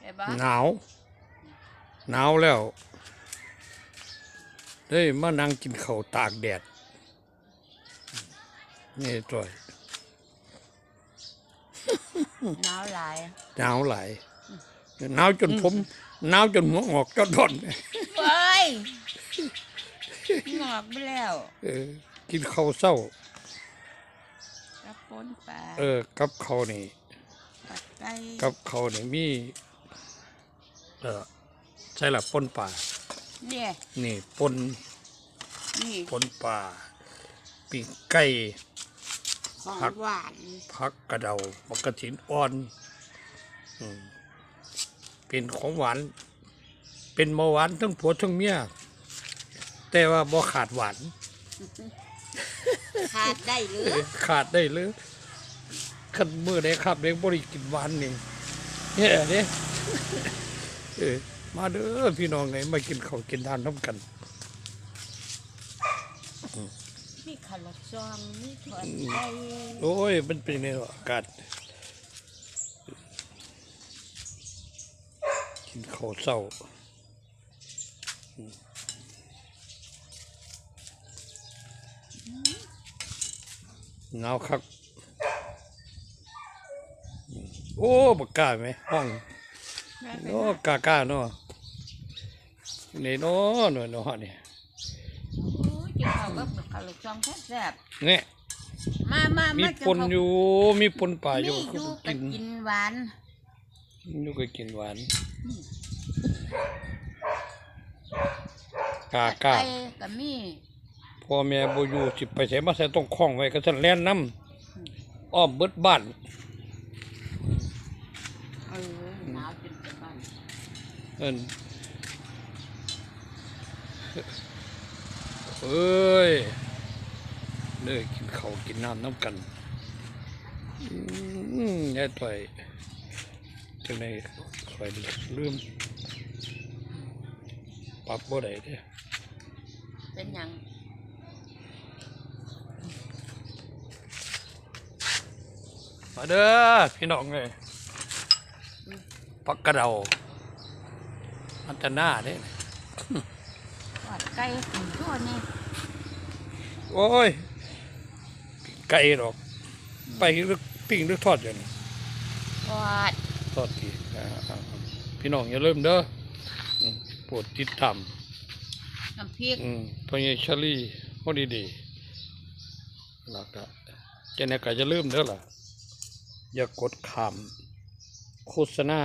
ใช่ปะหนาว หนาวแล้วเฮ้ยมานั่งกินข้าวตากแดด นี่จ่อยหนาวหลายหนาวหลายหนาวจนผมหนาวจนหัวงอกจนทนเฮ้ยงอกไปแล้วเออกินข้าวเศร้ากระปนปลาเออ กับข้าวนี่ปัดไก่กับข้าวนี่มี เออใช่ละป่นป่า เนี่ยนี่ป่นนี่ป่นป่าปีกไก่ของผักหวานพักกระเดามักกระถินอ่อนอืมเป็นของหวาน เป็นเบาหวานทั้งผัวทั้งเมียแต่ว่าบ่ขาดหวาน ขาดได้หรือเออขาดได้เลยขันมือได้ครับเด็กบริกินหวานนี่เนี่ยเนี่ย เออมาเด้อพี่น้องไงมากินข้าวกินทานน้ำกันมีขาวซองมีถอนไก่โอ้ยมันเป็นในอากาศกินข้าวเศร้าอืมหนาวคักอืมโอ้บักกล้าไหมห้อง แม่ไปโอ้กล้ากล้าเนาะนี่เนาะเนาะเนาะเนี่ยโอ้ยกินข้าวกับขาวซองแซ่บเนี่ยๆมามามีมาปนอยู่มีปนป่าอมียู่อยู่ก็กักินกินหวานอยู่ก็กินหวานกล้ากล้าไก่ก็มีพ่อแม่บ่อยู่สิไปใส่มาใส่ต้องคล้องไว้ก็สั่นแล่นน้ำอ้อมเบิดบ้านเออห นาวจนจะบ้านเอิ้นเอ้ยเด้อกินข้าวกินน้ำน้ำกันอืมยายต่อยจังได๋ค่อยลืมปรับบ่ได้เด้เป็นยังมาเด้อพี่น้องเลย ปักกระเดาอันจะหน้าเด้ทอดไก่กินทั่วนี่โอ้ย ไก่ดอก ไปลึกปิ้งลึกทอดอยู่นี่ทอดทอดทีอ่าอ่าอ่าพี่น้องอย่าลืมเด้ออืมโปรดติดตามน้ำพริกอืมพ่อใหญ่ชลีฮอดีดีแล้วก็เจะเนี่ยก็จะลืมเด้อล่ะ อย่ากดขามโฆษณา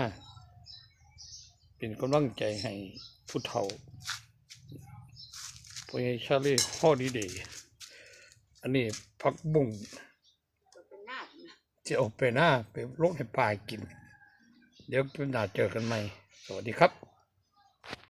เป็นกำลังใจให้ผู้เฒ่าพ่อใหญ่ชาลีฮอดีดีอันนี้ผักบุ้งเป็นหน้านะจะเอาไปหน้าไปลงให้ปลากิน เดี๋ยวเป็นหน้าเจอกันใหม่ สวัสดีครับ